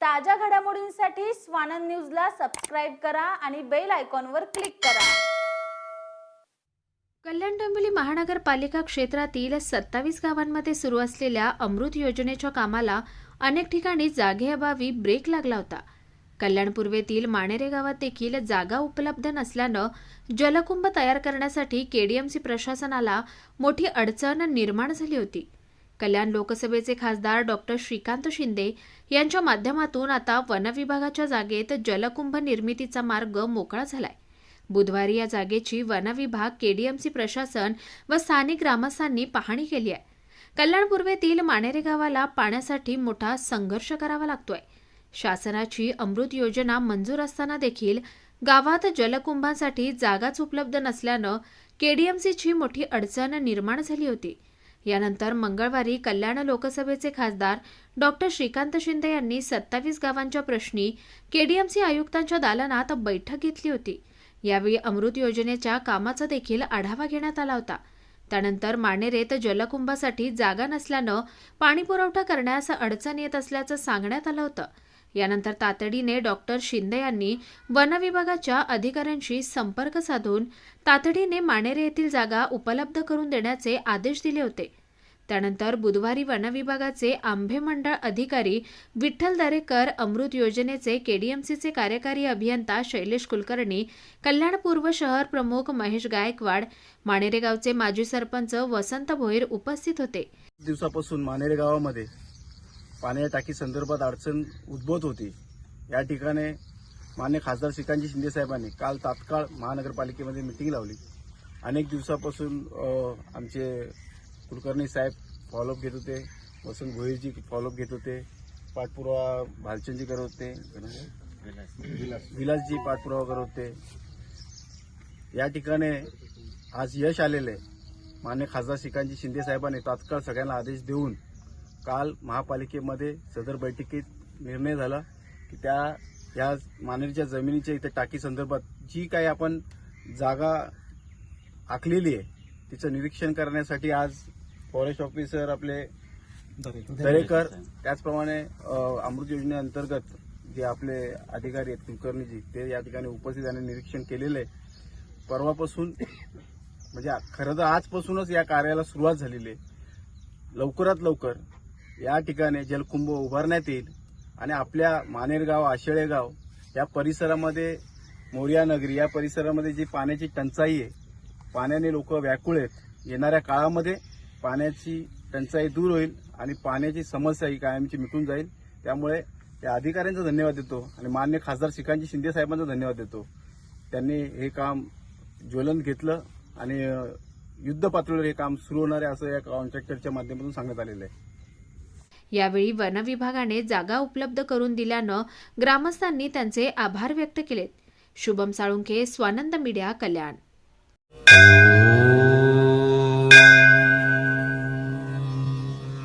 ताज्या घडामोडींसाठी स्वानंद न्यूजला सबस्क्राईब करा आणि बेल आयकॉनवर क्लिक करा. कल्याण डोंबिवली महानगरपालिका क्षेत्रातील सत्तावीस गावांमध्ये सुरू असलेल्या अमृत योजनेच्या कामाला अनेक ठिकाणी जागेअभावी ब्रेक लागला होता. कल्याण पूर्वेतील माणेरे गावात देखील जागा उपलब्ध नसल्यानं जलकुंभ तयार करण्यासाठी केडीएमसी प्रशासनाला मोठी अडचण निर्माण झाली होती. कल्याण लोकसभेचे खासदार डॉक्टर श्रीकांत शिंदे यांच्या माध्यमातून आता वनविभागाच्या जागेत जलकुंभ निर्मितीचा मार्ग मोकळा झालाय. बुधवारी या जागेची वनविभाग केडीएमसी प्रशासन व स्थानिक ग्रामस्थांनी पाहणी केली आहे. कल्याण पूर्वेतील माणेरे गावाला पाण्यासाठी मोठा संघर्ष करावा लागतोय. शासनाची अमृत योजना मंजूर असताना देखील गावात जलकुंभांसाठी जागाच उपलब्ध नसल्यानं केडीएमसीची मोठी अडचण निर्माण झाली होती. यानंतर मंगळवारी कल्याण लोकसभेचे खासदार डॉक्टर श्रीकांत शिंदे यांनी सत्तावीस गावांच्या प्रश्नी केडीएमसी आयुक्तांच्या दालनात बैठक घेतली होती. यावेळी अमृत योजनेच्या कामाचा देखील आढावा घेण्यात आला होता. त्यानंतर मानेरेत जलकुंभासाठी जागा नसल्यानं पाणीपुरवठा करण्यास अडचण येत असल्याचं सांगण्यात आलं होतं. यानंतर तातडीने डॉक्टर शिंदे यांनी वनविभागाच्या अधिकाऱ्यांशी संपर्क साधून तातडीने मानेरे येथील जागा उपलब्ध करून देण्याचे आदेश दिले होते. त्यानंतर बुधवारी वनविभागाचे आंबे मंडळ अधिकारी विठ्ठल दरेकर अमृत योजनेचे केडीएमसीचे कार्यकारी अभियंता शैलेश कुलकर्णी कल्याणपूर्व शहर प्रमुख महेश गायकवाड माणेरे गावचे माजी सरपंच वसंत भोईर उपस्थित होते. दिवसापासून मानेरे गावामध्ये पाण्याच्या टाकी संदर्भात अडचण उद्भवत होती. या ठिकाणी मान्य खासदार श्रीकांतजी शिंदे साहेबांनी काल तात्काळ महानगरपालिकेमध्ये मिटिंग लावली. अनेक दिवसापासून आमचे कुलकर्णी साहेब फॉलोअप घेत होते. वसंत भोईरजी फॉलोअप घेत होते. पाठपुरावा भालचंदजी करत होते. विलासजी पाठपुरावा करत होते. या ठिकाणी आज यश आलेले आहे मान्य खासदार श्रीकांतजी शिंदे साहेबांनी तात्काळ सगळ्यांना आदेश देऊन काल महापालिकेमध्ये सदर बैठकीत निर्णय झाला की त्या या मानेरच्या जमिनीच्या इथे टाकी संदर्भात जी काही आपण जागा आखलेली आहे तिचं निरीक्षण करण्यासाठी आज फॉरेस्ट ऑफिसर आपले दरेकर. त्याचप्रमाणे अमृत योजनेअंतर्गत जे आपले अधिकारी आहेत कुलकर्णीजी ते या ठिकाणी उपस्थित आणि निरीक्षण केलेलं आहे. परवापासून म्हणजे खरं तर आजपासूनच या कार्याला सुरुवात झालेली आहे. लवकरात लवकर या ठिकाणी जलकुंभ उभारण्यात येईल आणि आपल्या मानेरगाव आशेळेगाव या परिसरामध्ये मोर्या नगरी या परिसरामध्ये जी पाण्याची टंचाई आहे पाण्याने लोक व्याकुळ आहेत. येणाऱ्या काळामध्ये पाण्याची टंचाई दूर होईल आणि पाण्याची समस्या ही कायमची मिटून जाईल. त्यामुळे त्या अधिकाऱ्यांचा धन्यवाद देतो आणि मान्य खासदार श्रीकांतजी शिंदे साहेबांचा धन्यवाद देतो. त्यांनी हे काम ज्वलन घेतलं आणि युद्ध पातळीवर हे काम सुरू होणार आहे असं या कॉन्ट्रॅक्टरच्या माध्यमातून सांगण्यात आलेलं आहे. यावेळी वनविभागाने जागा उपलब्ध करून दिल्यानं ग्रामस्थांनी त्यांचे आभार व्यक्त केलेत. Shubham Salunkhe Swanand media Kalyan.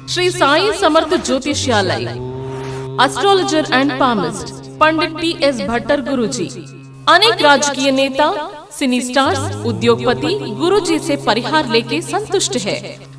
Shri Sai Samarth ज्योतिषालय astrologer and palmist Pandit T S Bhattar Guruji अनेक राजकीय नेता सिनी स्टार्स उद्योगपति गुरुजी से परिहार लेके संतुष्ट है.